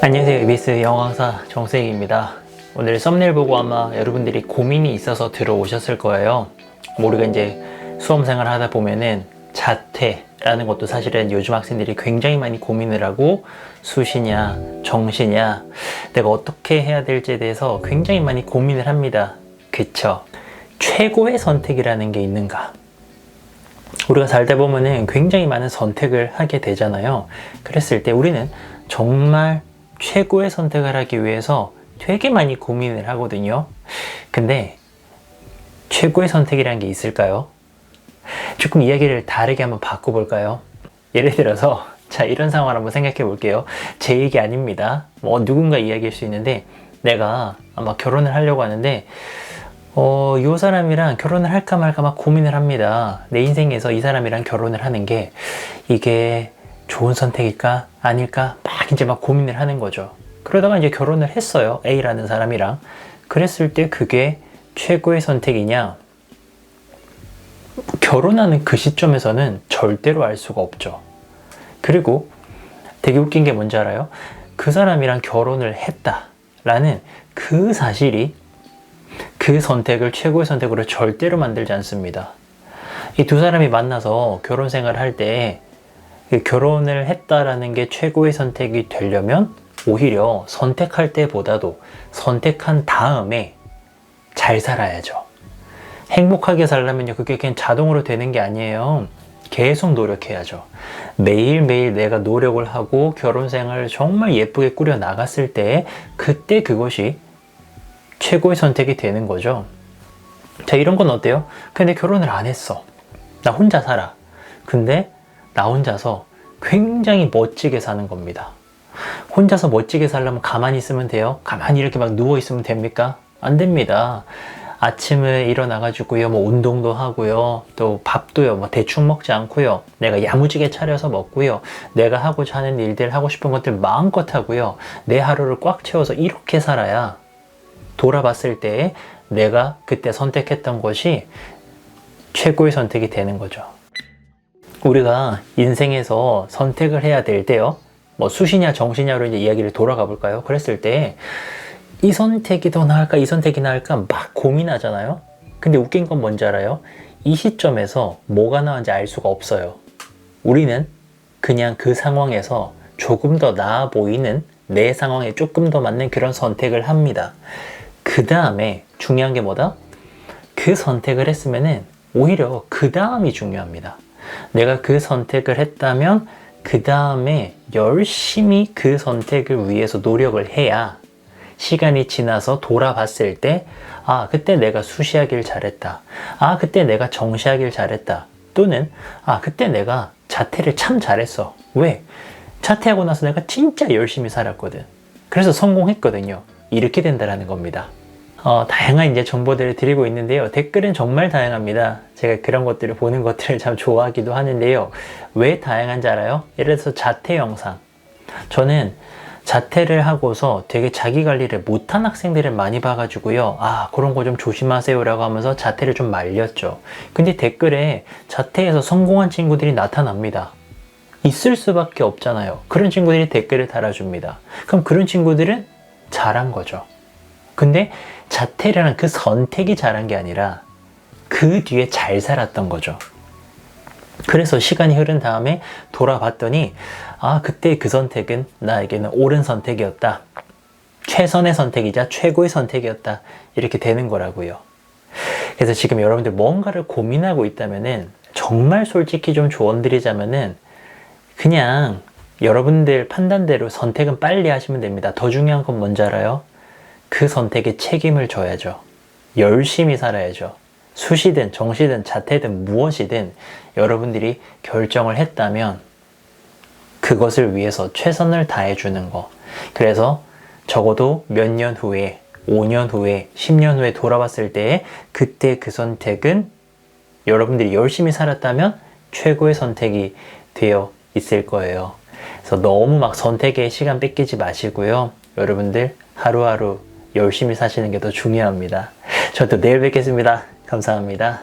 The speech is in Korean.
안녕하세요. EBS 영화사 정세익입니다. 오늘 썸네일 보고 아마 여러분들이 고민이 있어서 들어오셨을 거예요. 뭐 우리가 이제 수험생활 하다 보면은 자퇴라는 것도 사실은 요즘 학생들이 굉장히 많이 고민을 하고 수시냐, 정시냐, 내가 어떻게 해야 될지에 대해서 굉장히 많이 고민을 합니다. 그쵸? 최고의 선택이라는 게 있는가? 우리가 살다 보면은 굉장히 많은 선택을 하게 되잖아요. 그랬을 때 우리는 정말 최고의 선택을 하기 위해서 되게 많이 고민을 하거든요. 근데 최고의 선택이라는 게 있을까요? 조금 이야기를 다르게 한번 바꿔볼까요? 예를 들어서 자 이런 상황을 한번 생각해 볼게요. 제 얘기 아닙니다. 뭐 누군가 이야기할 수 있는데 내가 아마 결혼을 하려고 하는데 어, 이 사람이랑 결혼을 할까 말까 막 고민을 합니다. 내 인생에서 이 사람이랑 결혼을 하는 게 이게 좋은 선택일까? 아닐까? 막 이제 막 고민을 하는 거죠. 그러다가 이제 결혼을 했어요. A라는 사람이랑. 그랬을 때 그게 최고의 선택이냐? 결혼하는 그 시점에서는 절대로 알 수가 없죠. 그리고 되게 웃긴 게 뭔지 알아요? 그 사람이랑 결혼을 했다라는 그 사실이 그 선택을 최고의 선택으로 절대로 만들지 않습니다. 이 두 사람이 만나서 결혼 생활을 할때 그 결혼을 했다라는 게 최고의 선택이 되려면 오히려 선택할 때보다도 선택한 다음에 잘 살아야죠. 행복하게 살려면요, 그게 그냥 자동으로 되는 게 아니에요. 계속 노력해야죠. 매일매일 내가 노력을 하고 결혼 생활을 정말 예쁘게 꾸려 나갔을 때, 그때 그것이 최고의 선택이 되는 거죠. 자, 이런 건 어때요? 근데 결혼을 안 했어. 나 혼자 살아. 근데 나 혼자서 굉장히 멋지게 사는 겁니다. 혼자서 멋지게 살려면 가만히 있으면 돼요? 가만히 이렇게 막 누워 있으면 됩니까? 안 됩니다. 아침에 일어나가지고요, 뭐 운동도 하고요, 또 밥도요, 뭐 대충 먹지 않고요, 내가 야무지게 차려서 먹고요, 내가 하고자 하는 일들, 하고 싶은 것들 마음껏 하고요, 내 하루를 꽉 채워서 이렇게 살아야 돌아봤을 때 내가 그때 선택했던 것이 최고의 선택이 되는 거죠. 우리가 인생에서 선택을 해야 될 때요. 뭐 수시냐 정시냐로 이제 이야기를 돌아가 볼까요? 그랬을 때 이 선택이 더 나을까 이 선택이 나을까 막 고민하잖아요. 근데 웃긴 건 뭔지 알아요? 이 시점에서 뭐가 나은지 알 수가 없어요. 우리는 그냥 그 상황에서 조금 더 나아 보이는 내 상황에 조금 더 맞는 그런 선택을 합니다. 그 다음에 중요한 게 뭐다? 그 선택을 했으면은 오히려 그 다음이 중요합니다. 내가 그 선택을 했다면 그 다음에 열심히 그 선택을 위해서 노력을 해야 시간이 지나서 돌아봤을 때, 아, 그때 내가 수시하길 잘했다. 아, 그때 내가 정시하길 잘했다. 또는, 아, 그때 내가 자퇴를 참 잘했어. 왜? 자퇴하고 나서 내가 진짜 열심히 살았거든. 그래서 성공했거든요. 이렇게 된다라는 겁니다. 어, 다양한 이제 정보들을 드리고 있는데요. 댓글은 정말 다양합니다. 제가 그런 것들을 보는 것들을 참 좋아하기도 하는데요. 왜 다양한지 알아요? 예를 들어서 자퇴 영상. 저는 자퇴를 하고서 되게 자기 관리를 못한 학생들을 많이 봐가지고요. 아, 그런 거 좀 조심하세요라고 하면서 자퇴를 좀 말렸죠. 근데 댓글에 자퇴해서 성공한 친구들이 나타납니다. 있을 수밖에 없잖아요. 그런 친구들이 댓글을 달아줍니다. 그럼 그런 친구들은 잘한 거죠. 근데 자퇴라는 그 선택이 잘한 게 아니라 그 뒤에 잘 살았던 거죠. 그래서 시간이 흐른 다음에 돌아봤더니 아 그때 그 선택은 나에게는 옳은 선택이었다. 최선의 선택이자 최고의 선택이었다. 이렇게 되는 거라고요. 그래서 지금 여러분들 뭔가를 고민하고 있다면은 정말 솔직히 좀 조언 드리자면은 그냥 여러분들 판단대로 선택은 빨리 하시면 됩니다. 더 중요한 건 뭔지 알아요? 그 선택에 책임을 져야죠. 열심히 살아야죠. 수시든 정시든 자퇴든 무엇이든 여러분들이 결정을 했다면 그것을 위해서 최선을 다해주는 거. 그래서 적어도 몇 년 후에, 5년 후에, 10년 후에 돌아봤을 때 그때 그 선택은 여러분들이 열심히 살았다면 최고의 선택이 되어 있을 거예요. 그래서 너무 막 선택에 시간 뺏기지 마시고요. 여러분들 하루하루 열심히 사시는 게 더 중요합니다. 저도 내일 뵙겠습니다. 감사합니다.